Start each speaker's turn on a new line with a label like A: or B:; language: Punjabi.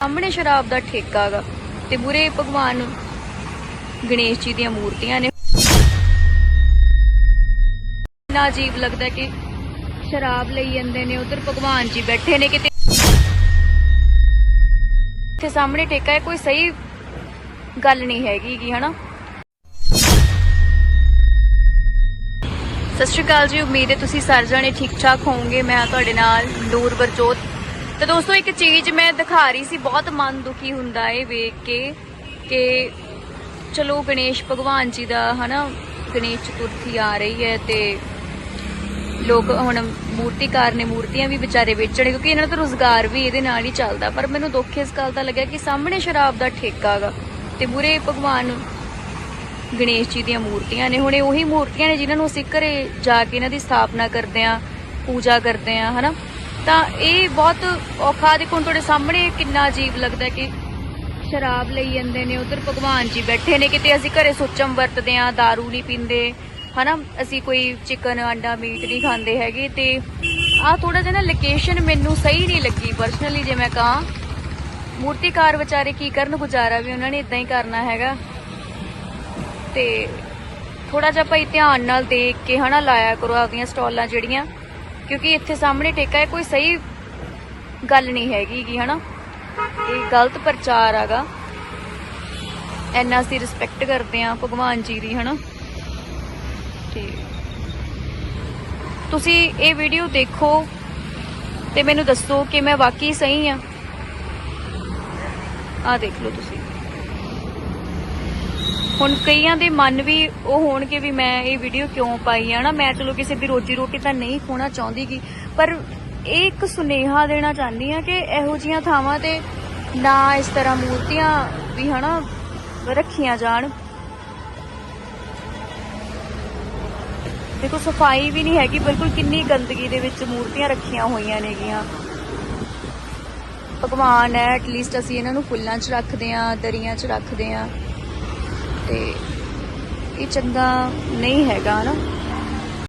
A: ਸਾਹਮਣੇ ਸ਼ਰਾਬ ਦਾ ਠੇਕਾ ਗਾ ਤੇ ਮੂਰੇ ਭਗਵਾਨ ਗਣੇਸ਼ ਜੀ ਦੀਆਂ ਮੂਰਤੀਆਂ ਨੇ। ਨਾ ਅਜੀਬ ਲੱਗਦਾ ਕਿ ਸ਼ਰਾਬ ਲਈ ਜਾਂਦੇ ਨੇ, ਉਧਰ ਭਗਵਾਨ ਜੀ ਬੈਠੇ ਨੇ ਕਿਤੇ। ਇੱਥੇ ਸਾਹਮਣੇ ਠੇਕਾ ਹੈ, ਕੋਈ ਸਹੀ ਗੱਲ ਨਹੀਂ ਹੈਗੀ ਗੀ, ਹਨਾ? ਸਤਿ ਸ਼੍ਰੀ ਅਕਾਲ ਜੀ, ਉਮੀਦ ਹੈ ਤੁਸੀਂ ਸਾਰੇ ਜਣੇ ਠੀਕ ਠਾਕ ਹੋਵੋਗੇ। ਮੈਂ ਤੁਹਾਡੇ ਨਾਲ ਨੂਰ ਬਰਜੋਤ ਤਾਂ ਦੋਸਤੋ, ਇੱਕ ਚੀਜ਼ ਮੈਂ ਦਿਖਾ ਰਹੀ ਸੀ, ਬਹੁਤ ਮਨ ਦੁਖੀ ਹੁੰਦਾ ਏ ਵੇਖ ਕੇ ਕਿ ਚਲੋ ਗਣੇਸ਼ ਭਗਵਾਨ ਜੀ ਦਾ, ਹਨਾ, ਗਣੇਸ਼ ਚਤੁਰਥੀ ਆ ਰਹੀ ਹੈ ਤੇ ਲੋਕ ਹੁਣ ਮੂਰਤੀਕਾਰ ਨੇ ਮੂਰਤੀਆਂ ਵੀ ਵਿਚਾਰੇ ਵੇਚਣੇ, ਕਿਉਂਕਿ ਇਹਨਾਂ ਦਾ ਤਾਂ ਰੋਜ਼ਗਾਰ ਵੀ ਇਹਦੇ ਨਾਲ ਹੀ ਚੱਲਦਾ, ਪਰ ਮੈਨੂੰ ਦੁੱਖ ਇਸ ਗੱਲ ਦਾ ਲੱਗਿਆ ਕਿ ਸਾਹਮਣੇ ਸ਼ਰਾਬ ਦਾ ਠੇਕਾ ਗਾ ਤੇ ਮੂਰੇ ਭਗਵਾਨ ਗਣੇਸ਼ ਜੀ ਦੀਆਂ ਮੂਰਤੀਆਂ ਨੇ। ਹੁਣ ਇਹ ਉਹੀ ਮੂਰਤੀਆਂ ਨੇ ਜਿਨ੍ਹਾਂ ਨੂੰ ਅਸੀਂ ਘਰੇ ਜਾ ਕੇ ਇਹਨਾਂ ਦੀ ਸਥਾਪਨਾ ਕਰਦੇ ਆਂ ਪੂਜਾ ਕਰਦੇ ਆਂ ਹਨਾ? ਤਾਂ ਇਹ ਬਹੁਤ ਔਖਾ ਦੇਖੋ ਹੁਣ ਤੁਹਾਡੇ ਸਾਹਮਣੇ ਕਿੰਨਾ ਅਜੀਬ ਲੱਗਦਾ ਕਿ ਸ਼ਰਾਬ ਲਈ ਜਾਂਦੇ ਨੇ, ਉਧਰ ਭਗਵਾਨ ਜੀ ਬੈਠੇ ਨੇ। ਕਿਤੇ ਅਸੀਂ ਘਰੇ ਸੁੱਚਮ ਵਰਤਦੇ ਆਂ दारू ਨਹੀਂ ਪੀਂਦੇ, ਹਨਾ? ਅਸੀਂ ਕੋਈ ਚਿਕਨ ਅੰਡਾ ਮੀਟ ਨਹੀਂ ਖਾਂਦੇ ਹੈਗੇ। ਤੇ ਆ ਥੋੜਾ ਜਿਹਾ ਨਾ ਲੋਕੇਸ਼ਨ ਮੈਨੂੰ ਸਹੀ ਨਹੀਂ ਲੱਗੀ ਪਰਸਨਲੀ ਜੇ ਮੈਂ ਕਹਾਂ। ਮੂਰਤੀਕਾਰ ਵਿਚਾਰੇ ਕੀ ਕਰਨ ਗੁਜ਼ਾਰਾ ਵੀ ਉਹਨਾਂ ਨੇ ਇਦਾਂ ਹੀ ਕਰਨਾ ਹੈਗਾ। ਤੇ ਥੋੜਾ ਜਿਹਾ ਭਾਈ ਧਿਆਨ ਨਾਲ ਦੇਖ ਕੇ, ਹਨਾ, ਲਾਇਆ ਕਰੋ ਆਪਦੀਆਂ ਸਟਾਲਾਂ ਜਿਹੜੀਆਂ। ਕਿਉਂਕਿ ਇੱਥੇ ਸਾਹਮਣੇ ਠੇਕਾ ਹੈ, ਕੋਈ ਸਹੀ ਗੱਲ ਨਹੀਂ ਹੈਗੀ ਗੀ, ਹਨਾ? ਇਹ ਗਲਤ ਪ੍ਰਚਾਰ ਆਗਾ ਐਨਾ ਅਸੀਂ ਰਿਸਪੈਕਟ ਕਰਦੇ ਆ ਭਗਵਾਨ ਜੀ ਦੀ, ਹਨਾ? ਤੇ ਤੁਸੀਂ ਇਹ ਵੀਡੀਓ ਦੇਖੋ ਤੇ ਮੈਨੂੰ ਦੱਸੋ ਕਿ ਮੈਂ ਵਾਕਈ ਸਹੀ ਆ ਆ ਦੇਖ ਲਓ ਤੁਸੀਂ। ਹੁਣ ਕਈਆਂ ਦੇ ਮਨ ਵੀ ਉਹ ਹੋਣਗੇ ਵੀ ਮੈਂ ਇਹ ਵੀਡੀਓ ਕਿਉਂ ਪਾਈ ਆ ਨਾ ਮੈਂ ਚਲੋ ਕਿਸੇ ਦੀ ਰੋਜੀ ਰੋਟੀ ਤਾਂ ਨਹੀਂ ਖੋਣਾ ਚਾਹੁੰਦੀ ਗੀ ਪਰ ਇਹ ਇੱਕ ਸੁਨੇਹਾ ਦੇਣਾ ਚਾਹੁੰਦੀ ਆ ਕਿ ਇਹੋ ਜੀਆਂ ਥਾਵਾਂ ਤੇ ਨਾ ਇਸ ਤਰ੍ਹਾਂ ਮੂਰਤੀਆਂ ਵੀ, ਹਨਾ, ਰੱਖੀਆਂ ਜਾਣ। ਦੇਖੋ, ਸਫ਼ਾਈ ਵੀ ਨਹੀਂ ਹੈਗੀ, ਬਿਲਕੁਲ ਕਿੰਨੀ ਗੰਦਗੀ ਦੇ ਵਿੱਚ ਮੂਰਤੀਆਂ ਰੱਖੀਆਂ ਹੋਈਆਂ ਨੇਗੀਆਂ। ਭਗਵਾਨ ਹੈ ਐਟਲੀਸਟ ਅਸੀਂ ਇਹਨਾਂ ਨੂੰ ਫੁੱਲਾਂ 'ਚ ਰੱਖਦੇ ਆਂ, ਦਰੀਆਂ 'ਚ ਰੱਖਦੇ ਆਂ। ਤੇ ਇਹ ਚੰਗਾ ਨਹੀਂ ਹੈਗਾ ਨਾ।